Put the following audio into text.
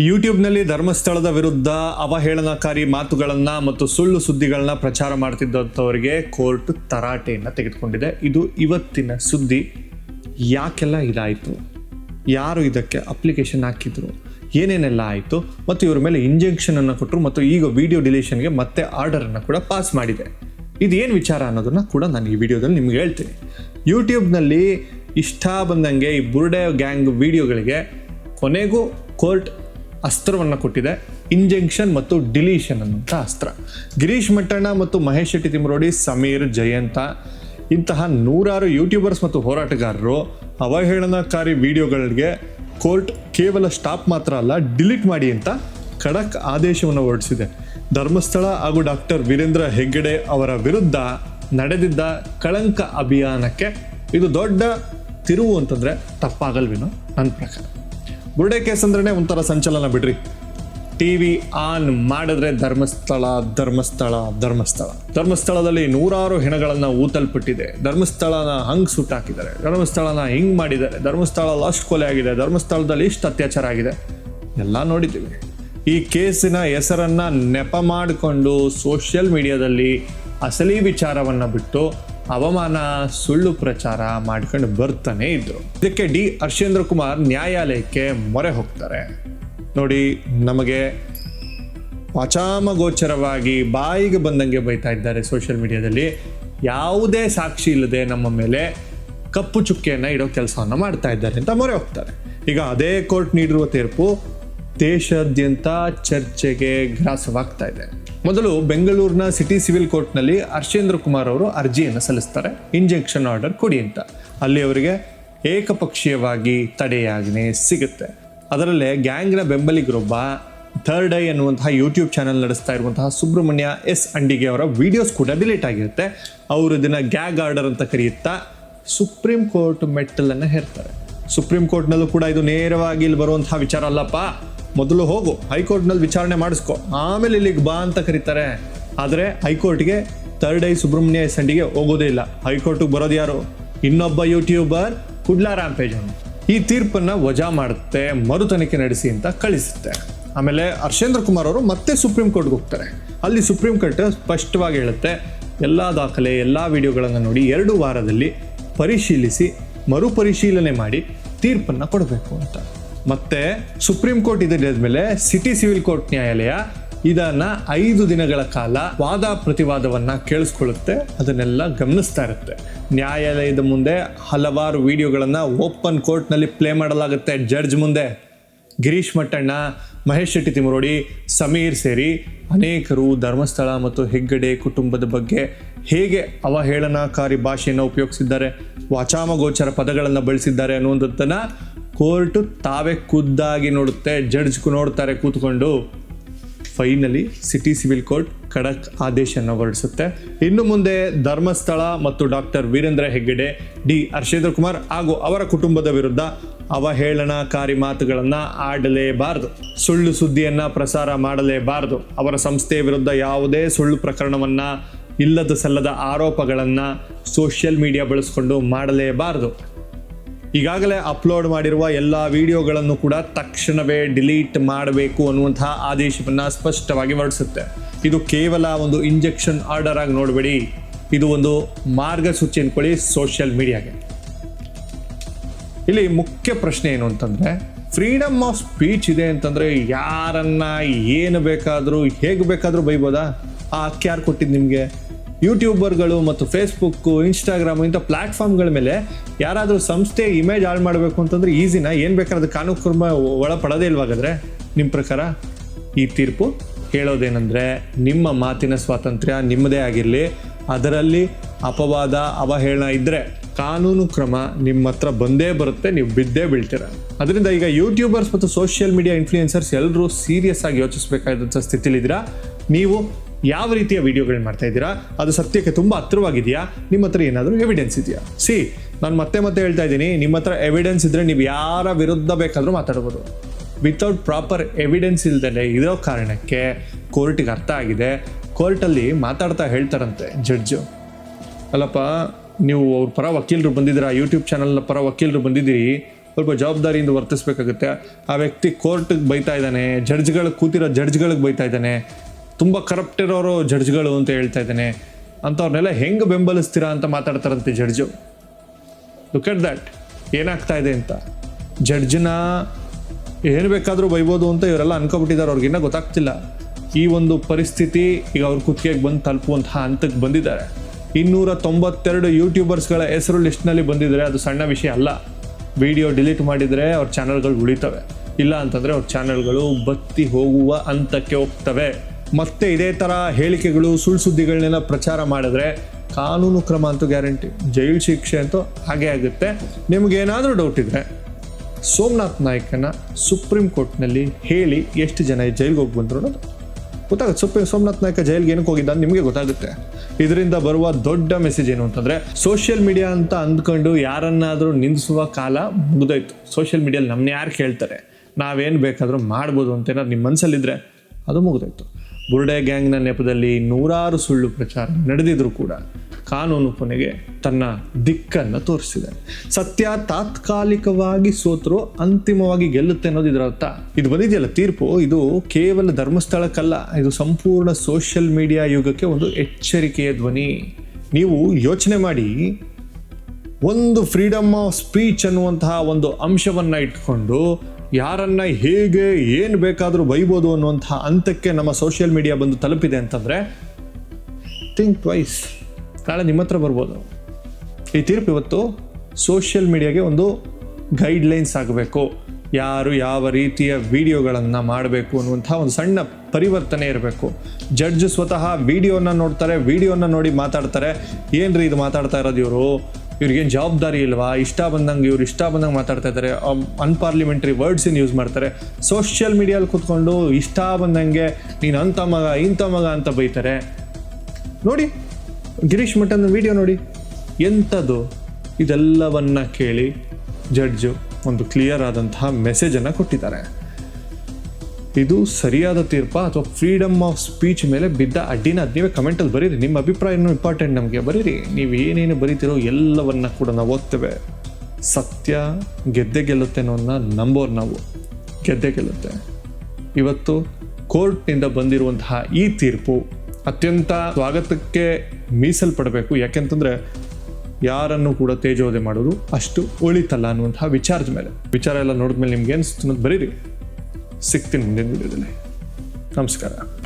ಯೂಟ್ಯೂಬ್ನಲ್ಲಿ ಧರ್ಮಸ್ಥಳದ ವಿರುದ್ಧ ಅವಹೇಳನಕಾರಿ ಮಾತುಗಳನ್ನು ಮತ್ತು ಸುಳ್ಳು ಸುದ್ದಿಗಳನ್ನ ಪ್ರಚಾರ ಮಾಡ್ತಿದ್ದಂಥವರಿಗೆ ಕೋರ್ಟ್ ತರಾಟೆಯನ್ನು ತೆಗೆದುಕೊಂಡಿದೆ. ಇದು ಇವತ್ತಿನ ಸುದ್ದಿ. ಯಾಕೆಲ್ಲ ಇದಾಯಿತು? ಯಾರು ಇದಕ್ಕೆ ಅಪ್ಲಿಕೇಶನ್ ಹಾಕಿದ್ರು? ಏನೇನೆಲ್ಲ ಆಯಿತು? ಮತ್ತು ಇವ್ರ ಮೇಲೆ ಇಂಜೆಕ್ಷನ್ ಅನ್ನು ಕೊಟ್ಟರು ಮತ್ತು ಈಗ ವಿಡಿಯೋ ಡಿಲೀಷನ್ಗೆ ಮತ್ತೆ ಆರ್ಡರ್ ಅನ್ನು ಕೂಡ ಪಾಸ್ ಮಾಡಿದೆ. ಇದೇನು ವಿಚಾರ ಅನ್ನೋದನ್ನ ಕೂಡ ನಾನು ಈ ವಿಡಿಯೋದಲ್ಲಿ ನಿಮ್ಗೆ ಹೇಳ್ತೀನಿ. ಯೂಟ್ಯೂಬ್ನಲ್ಲಿ ಇಷ್ಟ ಬಂದಂಗೆ ಈ ಬುರ್ಡೆ ಗ್ಯಾಂಗ್ ವಿಡಿಯೋಗಳಿಗೆ ಕೊನೆಗೂ ಕೋರ್ಟ್ ಅಸ್ತ್ರವನ್ನು ಕೊಟ್ಟಿದೆ ಇಂಜೆಕ್ಷನ್ ಮತ್ತು ಡಿಲೀಷನ್ ಅನ್ನುವಂಥ ಅಸ್ತ್ರ. ಗಿರೀಶ್ ಮಟ್ಟಣ್ಣ ಮತ್ತು ಮಹೇಶ್ ಶೆಟ್ಟಿ ತಿಮರೋಡಿ, ಸಮೀರ್ ಜಯಂತ, ಇಂತಹ ನೂರಾರು ಯೂಟ್ಯೂಬರ್ಸ್ ಮತ್ತು ಹೋರಾಟಗಾರರು ಅವಹೇಳನಕಾರಿ ವಿಡಿಯೋಗಳಿಗೆ ಕೋರ್ಟ್ ಕೇವಲ ಸ್ಟಾಪ್ ಮಾತ್ರ ಅಲ್ಲ, ಡಿಲೀಟ್ ಮಾಡಿ ಅಂತ ಖಡಕ್ ಆದೇಶವನ್ನು ಹೊರಡಿಸಿದೆ. ಧರ್ಮಸ್ಥಳ ಹಾಗೂ ಡಾಕ್ಟರ್ ವೀರೇಂದ್ರ ಹೆಗ್ಗಡೆ ಅವರ ವಿರುದ್ಧ ನಡೆದಿದ್ದ ಕಳಂಕ ಅಭಿಯಾನಕ್ಕೆ ಇದು ದೊಡ್ಡ ತಿರುವು ಅಂತಂದರೆ ತಪ್ಪಾಗಲ್ವೇನೋ ನನ್ನ ಪ್ರಕಾರ. ಬುರ್ಡೆ ಕೇಸ್ ಅಂದ್ರೆ ಒಂಥರ ಸಂಚಲನ ಬಿಡ್ರಿ. ಟಿವಿ ಆನ್ ಮಾಡಿದ್ರೆ ಧರ್ಮಸ್ಥಳ ಧರ್ಮಸ್ಥಳ ಧರ್ಮಸ್ಥಳ. ಧರ್ಮಸ್ಥಳದಲ್ಲಿ ನೂರಾರು ಹೆಣಗಳನ್ನ ಊತಲ್ಪಟ್ಟಿದೆ. ಧರ್ಮಸ್ಥಳನ ಹಂಗ್ ಸುಟ್ಟಾಕಿದ್ದಾರೆ ಧರ್ಮಸ್ಥಳನ ಹಿಂಗ್ ಮಾಡಿದ್ದಾರೆ. ಧರ್ಮಸ್ಥಳ ಲಾಸ್ಟ್ ಕೊಲೆ ಆಗಿದೆ. ಧರ್ಮಸ್ಥಳದಲ್ಲಿ ಇಷ್ಟು ಅತ್ಯಾಚಾರ ಆಗಿದೆ. ಎಲ್ಲ ನೋಡಿದ್ದೀವಿ. ಈ ಕೇಸಿನ ಹೆಸರನ್ನ ನೆಪ ಮಾಡಿಕೊಂಡು ಸೋಷಿಯಲ್ ಮೀಡಿಯಾದಲ್ಲಿ ಅಸಲಿ ವಿಚಾರವನ್ನ ಬಿಟ್ಟು ಅವಮಾನ, ಸುಳ್ಳು ಪ್ರಚಾರ ಮಾಡ್ಕೊಂಡು ಬರ್ತಾನೆ ಇದ್ರು. ಇದಕ್ಕೆ ಡಿ ಹರ್ಷೇಂದ್ರ ಕುಮಾರ್ ನ್ಯಾಯಾಲಯಕ್ಕೆ ಮೊರೆ ಹೋಗ್ತಾರೆ. ನೋಡಿ, ನಮಗೆ ವಾಚಾಮಗೋಚರವಾಗಿ ಬಾಯಿಗೆ ಬಂದಂಗೆ ಬೈತಾ ಇದ್ದಾರೆ ಸೋಷಿಯಲ್ ಮೀಡಿಯಾದಲ್ಲಿ. ಯಾವುದೇ ಸಾಕ್ಷಿ ಇಲ್ಲದೆ ನಮ್ಮ ಮೇಲೆ ಕಪ್ಪು ಚುಕ್ಕೆಯನ್ನು ಇಡೋ ಕೆಲಸವನ್ನು ಮಾಡ್ತಾ ಇದ್ದಾರೆ ಅಂತ ಮೊರೆ ಹೋಗ್ತಾರೆ. ಈಗ ಅದೇ ಕೋರ್ಟ್ ನೀಡಿರುವ ತೀರ್ಪು ದೇಶಾದ್ಯಂತ ಚರ್ಚೆಗೆ ಗ್ರಾಸವಾಗ್ತಾ ಇದೆ. ಮೊದಲು ಬೆಂಗಳೂರಿನ ಸಿಟಿ ಸಿವಿಲ್ ಕೋರ್ಟ್ನಲ್ಲಿ ಹರ್ಷೇಂದ್ರ ಕುಮಾರ್ ಅವರು ಅರ್ಜಿಯನ್ನು ಸಲ್ಲಿಸ್ತಾರೆ. ಇಂಜೆಕ್ಷನ್ ಆರ್ಡರ್ ಕೊಡಿ ಅಂತ. ಅಲ್ಲಿ ಅವರಿಗೆ ಏಕಪಕ್ಷೀಯವಾಗಿ ತಡೆಯಾಜ್ಞೆ ಸಿಗುತ್ತೆ. ಅದರಲ್ಲೇ ಗ್ಯಾಂಗ್ನ ಬೆಂಬಲಿಗರೊಬ್ಬ ಥರ್ಡ್ ಐ ಅನ್ನುವಂತಹ ಯೂಟ್ಯೂಬ್ ಚಾನಲ್ ನಡೆಸ್ತಾ ಇರುವಂತಹ ಸುಬ್ರಹ್ಮಣ್ಯ ಎಸ್ ಅಂಡಿಗೆ ಅವರ ವಿಡಿಯೋಸ್ ಕೂಡ ಡಿಲೀಟ್ ಆಗಿರುತ್ತೆ. ಅವರು ಇದನ್ನ ಗ್ಯಾಗ್ ಆರ್ಡರ್ ಅಂತ ಕರೆಯುತ್ತಾ ಸುಪ್ರೀಂ ಕೋರ್ಟ್ ಮೆಟ್ಟಲನ್ನು ಹೇರ್ತಾರೆ. ಸುಪ್ರೀಂ ಕೋರ್ಟ್ನಲ್ಲೂ ಕೂಡ ಇದು ನೇರವಾಗಿ ಇಲ್ಲಿ ಬರುವಂತಹ ವಿಚಾರ ಅಲ್ಲಪ್ಪ. ಮೊದಲು ಹೋಗು. ಹೈಕೋರ್ಟ್ನಲ್ಲಿ ವಿಚಾರಣೆ ಮಾಡಿಸ್ಕೊ. ಆಮೇಲೆ ಇಲ್ಲಿಗೆ ಬಾ ಅಂತ ಕರೀತಾರೆ. ಆದರೆ ಹೈಕೋರ್ಟ್ಗೆ ಥರ್ಡ್ ಐ ಸುಬ್ರಹ್ಮಣ್ಯ ಸಂಡಿಗೆ ಹೋಗೋದೇ ಇಲ್ಲ. ಹೈಕೋರ್ಟಿಗೆ ಬರೋದು ಯಾರು? ಇನ್ನೊಬ್ಬ ಯೂಟ್ಯೂಬರ್ ಕುಡ್ಲಾ ರಾಂಪೇಜ್ ಅವನು. ಈ ತೀರ್ಪನ್ನು ವಜಾ ಮಾಡುತ್ತೆ ಮರು ತನಿಖೆ ನಡೆಸಿ ಅಂತ ಕಳಿಸುತ್ತೆ. ಆಮೇಲೆ ಹರ್ಷೇಂದ್ರ ಕುಮಾರ್ ಅವರು ಮತ್ತೆ ಸುಪ್ರೀಂ ಕೋರ್ಟ್ಗೆ ಹೋಗ್ತಾರೆ. ಅಲ್ಲಿ ಸುಪ್ರೀಂ ಕೋರ್ಟ್ ಸ್ಪಷ್ಟವಾಗಿ ಹೇಳುತ್ತೆ, ಎಲ್ಲ ದಾಖಲೆ, ಎಲ್ಲ ವಿಡಿಯೋಗಳನ್ನು ನೋಡಿ ಎರಡು ವಾರದಲ್ಲಿ ಪರಿಶೀಲಿಸಿ, ಮರುಪರಿಶೀಲನೆ ಮಾಡಿ ತೀರ್ಪನ್ನು ಕೊಡಬೇಕು ಅಂತ. ಮತ್ತೆ ಸುಪ್ರೀಂ ಕೋರ್ಟ್ ಮೇಲೆ ಸಿಟಿ ಸಿವಿಲ್ ಕೋರ್ಟ್ ನ್ಯಾಯಾಲಯ ಇದನ್ನ ಐದು ದಿನಗಳ ಕಾಲ ವಾದ ಪ್ರತಿವಾದವನ್ನ ಕೇಳಿಸ್ಕೊಳ್ಳುತ್ತೆ, ಅದನ್ನೆಲ್ಲ ಗಮನಿಸ್ತಾ ಇರುತ್ತೆ. ನ್ಯಾಯಾಲಯದ ಮುಂದೆ ಹಲವಾರು ವಿಡಿಯೋಗಳನ್ನ ಓಪನ್ ಕೋರ್ಟ್ನಲ್ಲಿ ಪ್ಲೇ ಮಾಡಲಾಗುತ್ತೆ. ಜಡ್ಜ್ ಮುಂದೆ ಗಿರೀಶ್ ಮಟ್ಟಣ್ಣ, ಮಹೇಶ್ ಶೆಟ್ಟಿ ತಿಮರೋಡಿ ಸಮೀರ್ ಸೇರಿ ಅನೇಕರು ಧರ್ಮಸ್ಥಳ ಮತ್ತು ಹೆಗ್ಗಡೆ ಕುಟುಂಬದ ಬಗ್ಗೆ ಹೇಗೆ ಅವಹೇಳನಕಾರಿ ಭಾಷೆಯನ್ನು ಉಪಯೋಗಿಸಿದ್ದಾರೆ, ವಾಚಾಮಗೋಚರ ಪದಗಳನ್ನು ಬಳಸಿದ್ದಾರೆ ಅನ್ನುವಂಥದ್ದನ್ನು ಕೋರ್ಟ್ ತಾವೇ ಖುದ್ದಾಗಿ ನೋಡುತ್ತೆ ಜಡ್ಜ್ ನೋಡ್ತಾರೆ ಕೂತ್ಕೊಂಡು. ಫೈನಲಿ ಸಿಟಿ ಸಿವಿಲ್ ಕೋರ್ಟ್ ಖಡಕ್ ಆದೇಶವನ್ನು ಹೊರಡಿಸುತ್ತೆ. ಇನ್ನು ಮುಂದೆ ಧರ್ಮಸ್ಥಳ ಮತ್ತು ಡಾಕ್ಟರ್ ವೀರೇಂದ್ರ ಹೆಗ್ಗಡೆ, ಡಿ ಹರ್ಷೇಂದ್ರ ಕುಮಾರ್ ಹಾಗೂ ಅವರ ಕುಟುಂಬದ ವಿರುದ್ಧ ಅವಹೇಳನಕಾರಿ ಮಾತುಗಳನ್ನು ಆಡಲೇಬಾರದು. ಸುಳ್ಳು ಸುದ್ದಿಯನ್ನು ಪ್ರಸಾರ ಮಾಡಲೇಬಾರದು. ಅವರ ಸಂಸ್ಥೆಯ ವಿರುದ್ಧ ಯಾವುದೇ ಸುಳ್ಳು ಪ್ರಕರಣವನ್ನ ಇಲ್ಲದ ಸಲ್ಲದ ಆರೋಪಗಳನ್ನು ಸೋಷಿಯಲ್ ಮೀಡಿಯಾ ಬಳಸಿಕೊಂಡು ಮಾಡಲೇಬಾರದು. ಈಗಾಗಲೇ ಅಪ್ಲೋಡ್ ಮಾಡಿರುವ ಎಲ್ಲ ವಿಡಿಯೋಗಳನ್ನು ಕೂಡ ತಕ್ಷಣವೇ ಡಿಲೀಟ್ ಮಾಡಬೇಕು ಅನ್ನುವಂತಹ ಆದೇಶವನ್ನು ಸ್ಪಷ್ಟವಾಗಿ ಹೊರಡಿಸುತ್ತೆ. ಇದು ಕೇವಲ ಒಂದು ಇಂಜೆಕ್ಷನ್ ಆರ್ಡರ್ ಆಗಿ ನೋಡಬೇಡಿ. ಇದು ಒಂದು ಮಾರ್ಗಸೂಚಿ ಅನ್ಕೊಳ್ಳಿ ಸೋಷಿಯಲ್ ಮೀಡಿಯಾಗೆ. ಇಲ್ಲಿ ಮುಖ್ಯ ಪ್ರಶ್ನೆ ಏನು ಅಂತಂದ್ರೆ ಫ್ರೀಡಮ್ ಆಫ್ ಸ್ಪೀಚ್ ಇದೆ ಅಂತಂದ್ರೆ ಯಾರನ್ನ ಏನು ಬೇಕಾದರೂ, ಹೇಗೆ ಬೇಕಾದರೂ ಬೈಬೋದಾ? ಆ ಹಕ್ಕು ಯಾರು ಕೊಟ್ಟಿದ್ದು ನಿಮಗೆ. ಯೂಟ್ಯೂಬರ್ಗಳು ಮತ್ತು ಫೇಸ್ಬುಕ್ಕು, ಇನ್ಸ್ಟಾಗ್ರಾಮ್, ಇಂಥ ಪ್ಲಾಟ್ಫಾರ್ಮ್ಗಳ ಮೇಲೆ ಯಾರಾದರೂ ಸಂಸ್ಥೆ ಇಮೇಜ್ ಹಾಳು ಮಾಡಬೇಕು ಅಂತಂದ್ರೆ ಈಸಿನ? ಏನು ಬೇಕಾದ್ರೆ ಕಾನೂನು ಕ್ರಮ ಒಳಪಡೋದೇ ಇಲ್ವಾಗಾದ್ರೆ? ನಿಮ್ಮ ಪ್ರಕಾರ? ಈ ತೀರ್ಪು ಹೇಳೋದೇನೆಂದರೆ ನಿಮ್ಮ ಮಾತಿನ ಸ್ವಾತಂತ್ರ್ಯ ನಿಮ್ಮದೇ ಆಗಿರಲಿ, ಅದರಲ್ಲಿ ಅಪವಾದ, ಅವಹೇಳನ ಇದ್ದರೆ ಕಾನೂನು ಕ್ರಮ ನಿಮ್ಮ ಹತ್ರ ಬಂದೇ ಬರುತ್ತೆ, ನೀವು ಬಿದ್ದೇ ಬೀಳ್ತೀರ. ಅದರಿಂದ ಈಗ ಯೂಟ್ಯೂಬರ್ಸ್ ಮತ್ತು ಸೋಷಿಯಲ್ ಮೀಡಿಯಾ ಇನ್ಫ್ಲೂಯೆನ್ಸರ್ಸ್ ಎಲ್ಲರೂ ಸೀರಿಯಸ್ ಆಗಿ ಯೋಚಿಸಬೇಕಾದಂಥ ಸ್ಥಿತಿಲಿದ್ದೀರಾ? ನೀವು ಯಾವ ರೀತಿಯ ವಿಡಿಯೋಗಳನ್ನ ಮಾಡ್ತಾ ಇದ್ದೀರಾ? ಅದು ಸತ್ಯಕ್ಕೆ ತುಂಬ ಹತ್ರವಾಗಿದೆಯಾ ನಿಮ್ಮ ಹತ್ರ ಏನಾದರೂ ಎವಿಡೆನ್ಸ್ ಇದೆಯಾ? ಸಿ, ನಾನು ಮತ್ತೆ ಮತ್ತೆ ಹೇಳ್ತಾ ಇದ್ದೀನಿ, ನಿಮ್ಮ ಹತ್ರ ಎವಿಡೆನ್ಸ್ ಇದ್ದರೆ ನೀವು ಯಾರ ವಿರುದ್ಧ ಬೇಕಾದರೂ ಮಾತಾಡ್ಬೋದು. ವಿತೌಟ್ ಪ್ರಾಪರ್ ಎವಿಡೆನ್ಸ್ ಇಲ್ದಲೆ ಇರೋ ಕಾರಣಕ್ಕೆ ಕೋರ್ಟಿಗೆ ಅರ್ಥ ಆಗಿದೆ. ಕೋರ್ಟಲ್ಲಿ ಮಾತಾಡ್ತಾ ಹೇಳ್ತಾರಂತೆ ಜಡ್ಜು ಅಲ್ಲಪ್ಪ, ನೀವು ಅವ್ರ ಪರ ವಕೀಲರು ಬಂದಿದ್ದೀರಾ? ಯೂಟ್ಯೂಬ್ ಚಾನಲ್ನ ಪರ ವಕೀಲರು ಬಂದಿದ್ದೀರಿ? ಸ್ವಲ್ಪ ಜವಾಬ್ದಾರಿಯಿಂದ ವರ್ತಿಸ್ಬೇಕಾಗುತ್ತೆ. ಆ ವ್ಯಕ್ತಿ ಕೋರ್ಟಿಗೆ ಬೈತಾ ಇದ್ದಾನೆ ಜಡ್ಜ್ಗಳಿಗೆ ಕೂತಿರೋ ಜಡ್ಜ್ಗಳಿಗೆ ಬೈತಾ ಇದ್ದಾನೆ. ತುಂಬ ಕರಪ್ಟ್ ಇರೋರು ಜಡ್ಜ್ಗಳು ಅಂತ ಹೇಳ್ತಾ ಇದ್ದೇನೆ. ಅಂಥವ್ರನ್ನೆಲ್ಲ ಹೆಂಗೆ ಬೆಂಬಲಿಸ್ತೀರಾ ಅಂತ ಮಾತಾಡ್ತಾರಂತೆ ಜಡ್ಜು ಲುಕ್ ಎಟ್ ದ್ಯಾಟ್ ಏನಾಗ್ತಾ ಇದೆ ಅಂತ. ಜಡ್ಜ್ನ ಏನು ಬೇಕಾದರೂ ಬೈಬೋದು ಅಂತ ಇವರೆಲ್ಲ ಅನ್ಕೊಬಿಟ್ಟಿದ್ದಾರೆ. ಅವ್ರಿಗಿನ್ನ ಗೊತ್ತಾಗ್ತಿಲ್ಲ. ಈ ಒಂದು ಪರಿಸ್ಥಿತಿ ಈಗ ಅವ್ರ ಕುತ್ತಿಗೆಗೆ ಬಂದು ತಲುಪುವಂತಹ ಹಂತಕ್ಕೆ ಬಂದಿದ್ದಾರೆ. ಇನ್ನೂರ ತೊಂಬತ್ತೆರಡು ಯೂಟ್ಯೂಬರ್ಸ್ಗಳ ಹೆಸರು ಲಿಸ್ಟ್ನಲ್ಲಿ ಬಂದಿದ್ದಾರೆ ಅದು ಸಣ್ಣ ವಿಷಯ ಅಲ್ಲ. ವಿಡಿಯೋ ಡಿಲೀಟ್ ಮಾಡಿದರೆ ಅವ್ರ ಚಾನಲ್ಗಳು ಉಳಿತವೆ. ಇಲ್ಲ ಅಂತಂದರೆ ಅವ್ರ ಚಾನಲ್ಗಳು ಬತ್ತಿ ಹೋಗುವ ಹಂತಕ್ಕೆ ಹೋಗ್ತವೆ. ಮತ್ತೆ ಇದೇ ಥರ ಹೇಳಿಕೆಗಳು, ಸುಳ್ಳು ಸುದ್ದಿಗಳನ್ನೆಲ್ಲ ಪ್ರಚಾರ ಮಾಡಿದ್ರೆ ಕಾನೂನು ಕ್ರಮ ಅಂತೂ ಗ್ಯಾರಂಟಿ, ಜೈಲು ಶಿಕ್ಷೆ ಅಂತೂ ಹಾಗೆ ಆಗುತ್ತೆ. ನಿಮಗೇನಾದರೂ ಡೌಟ್ ಇದ್ದರೆ ಸೋಮನಾಥ್ ನಾಯ್ಕನ ಸುಪ್ರೀಂ ಕೋರ್ಟ್ನಲ್ಲಿ ಹೇಳಿ ಎಷ್ಟು ಜನ ಜೈಲಿಗೆ ಹೋಗಿ ಬಂದರು ಅನ್ನೋದು. ಗೊತ್ತಾಗುತ್ತೆ. ಸುಪ್ರೀಂ ಸೋಮನಾಥ್ ನಾಯ್ಕ ಜೈಲಿಗೆ ಏನಕ್ಕೆ ಹೋಗಿದ್ದ ಅಂತ ನಿಮಗೆ ಗೊತ್ತಾಗುತ್ತೆ. ಇದರಿಂದ ಬರುವ ದೊಡ್ಡ ಮೆಸೇಜ್ ಏನು ಅಂತಂದರೆ ಸೋಷಿಯಲ್ ಮೀಡಿಯಾ ಅಂತ ಅಂದ್ಕೊಂಡು ಯಾರನ್ನಾದರೂ ನಿಲ್ಲಿಸುವ ಕಾಲ ಮುಗಿದೋಯ್ತು. ಸೋಷಿಯಲ್ ಮೀಡಿಯಲ್ಲಿ ನಮ್ಮನ್ನ ಯಾರು ಕೇಳ್ತಾರೆ? ನಾವೇನು ಬೇಕಾದರೂ ಮಾಡ್ಬೋದು ಅಂತ ಏನಾದ್ರು ನಿಮ್ಮ ಮನಸ್ಸಲ್ಲಿದ್ದರೆ ಅದು ಮುಗಿದೋಯ್ತು. ಬುರ್ಡೆ ಗ್ಯಾಂಗ್ನ ನೆಪದಲ್ಲಿ ನೂರಾರು ಸುಳ್ಳು ಪ್ರಚಾರ ನಡೆದಿದ್ರು ಕೂಡ ಕಾನೂನು ಕೊನೆಗೆ ತನ್ನ ದಿಕ್ಕನ್ನು ತೋರಿಸಿದೆ. ಸತ್ಯ ತಾತ್ಕಾಲಿಕವಾಗಿ ಸೋತರೂ ಅಂತಿಮವಾಗಿ ಗೆಲ್ಲುತ್ತೆ ಅನ್ನೋದು ಇದರ ಅರ್ಥ. ಇದು ಬಂದಿದೆಯಲ್ಲ ತೀರ್ಪು? ಇದು ಕೇವಲ ಧರ್ಮಸ್ಥಳಕ್ಕಲ್ಲ, ಇದು ಸಂಪೂರ್ಣ ಸೋಷಿಯಲ್ ಮೀಡಿಯಾ ಯುಗಕ್ಕೆ ಒಂದು ಎಚ್ಚರಿಕೆಯ ಧ್ವನಿ. ನೀವು ಯೋಚನೆ ಮಾಡಿ, ಒಂದು ಫ್ರೀಡಮ್ ಆಫ್ ಸ್ಪೀಚ್ ಅನ್ನುವಂತಹ ಒಂದು ಅಂಶವನ್ನು ಇಟ್ಕೊಂಡು ಯಾರನ್ನ ಹೇಗೆ ಏನು ಬೇಕಾದರೂ ಬೈಬೋದು ಅನ್ನುವಂಥ ಹಂತಕ್ಕೆ ನಮ್ಮ ಸೋಷಿಯಲ್ ಮೀಡಿಯಾ ಬಂದು ತಲುಪಿದೆ ಅಂತಂದರೆ ಥಿಂಕ್ ಟ್ವೈಸ್ ನಾಳೆ ನಿಮ್ಮ ಹತ್ರ ಬರ್ಬೋದು. ಈ ತೀರ್ಪು ಇವತ್ತು ಸೋಷಿಯಲ್ ಮೀಡಿಯಾಗೆ ಒಂದು ಗೈಡ್ಲೈನ್ಸ್ ಆಗಬೇಕು. ಯಾರು ಯಾವ ರೀತಿಯ ವಿಡಿಯೋಗಳನ್ನು ಮಾಡಬೇಕು ಅನ್ನುವಂಥ ಒಂದು ಸಣ್ಣ ಪರಿವರ್ತನೆ ಇರಬೇಕು. ಜಡ್ಜ್ ಸ್ವತಃ ವಿಡಿಯೋನ ನೋಡ್ತಾರೆ ವಿಡಿಯೋನ ನೋಡಿ ಮಾತಾಡ್ತಾರೆ. ಏನ್ರಿ ಇದು ಮಾತಾಡ್ತಾ ಇರೋದು ಇವರು? ಇವ್ರಿಗೇನು ಜವಾಬ್ದಾರಿ ಇಲ್ವಾ? ಇಷ್ಟ ಬಂದಂಗೆ ಇವ್ರು ಇಷ್ಟ ಬಂದಂಗೆ ಮಾತಾಡ್ತಾ ಇದ್ದಾರೆ ಅನ್ಪಾರ್ಲಿಮೆಂಟ್ರಿ ವರ್ಡ್ಸಿನ ಯೂಸ್ ಮಾಡ್ತಾರೆ? ಸೋಷಿಯಲ್ ಮೀಡಿಯಲ್ಲಿ ಕೂತ್ಕೊಂಡು ಇಷ್ಟ ಬಂದಂಗೆ ನೀನು ಅಂಥ ಮಗ, ಇಂಥ ಮಗ ಅಂತ ಬೈತಾರೆ. ನೋಡಿ, ಗಿರೀಶ್ ಮಠನ ವಿಡಿಯೋ ನೋಡಿ. ಎಂಥದ್ದು? ಇದೆಲ್ಲವನ್ನ ಕೇಳಿ ಜಡ್ಜು ಒಂದು ಕ್ಲಿಯರ್ ಆದಂತಹ ಮೆಸೇಜನ್ನು ಕೊಟ್ಟಿದ್ದಾರೆ. ಇದು ಸರಿಯಾದ ತೀರ್ಪ ಅಥವಾ ಫ್ರೀಡಮ್ ಆಫ್ ಸ್ಪೀಚ್ ಮೇಲೆ ಬಿದ್ದ ಅಡ್ಡಿನ ನೀವೇ ಕಮೆಂಟಲ್ಲಿ ಬರೀರಿ. ನಿಮ್ಮ ಅಭಿಪ್ರಾಯನೂ ಇಂಪಾರ್ಟೆಂಟ್ ನಮಗೆ ಬರೀರಿ. ನೀವು ಏನೇನು ಬರೀತಿರೋ ಎಲ್ಲವನ್ನ ಕೂಡ ನಾವು ಓದ್ತೇವೆ. ಸತ್ಯ ಗೆದ್ದೆ ಗೆಲ್ಲುತ್ತೆ ಅನ್ನೋದನ್ನ ನಂಬೋರು ನಾವು. ಗೆದ್ದೆ ಗೆಲ್ಲುತ್ತೆ. ಇವತ್ತು ಕೋರ್ಟ್ನಿಂದ ಬಂದಿರುವಂತಹ ಈ ತೀರ್ಪು ಅತ್ಯಂತ ಸ್ವಾಗತಕ್ಕೆ ಮೀಸಲ್ಪಡಬೇಕು. ಯಾಕೆಂತಂದ್ರೆ ಯಾರನ್ನು ಕೂಡ ತೇಜೋದೆ ಮಾಡೋದು ಅಷ್ಟು ಉಳಿತಲ್ಲ ಅನ್ನುವಂತಹ ವಿಚಾರದ ಮೇಲೆ. ವಿಚಾರ ಎಲ್ಲ ನೋಡಿದ್ಮೇಲೆ ನಿಮ್ಗೆ ಅನಿಸ್ತು ಅನ್ನೋದು ಬರೀರಿ. ಸಿಗ್ತೀನಿ ಮುಂದಿನ ವಿಡಿಯೋದಲ್ಲಿ. ನಮಸ್ಕಾರ.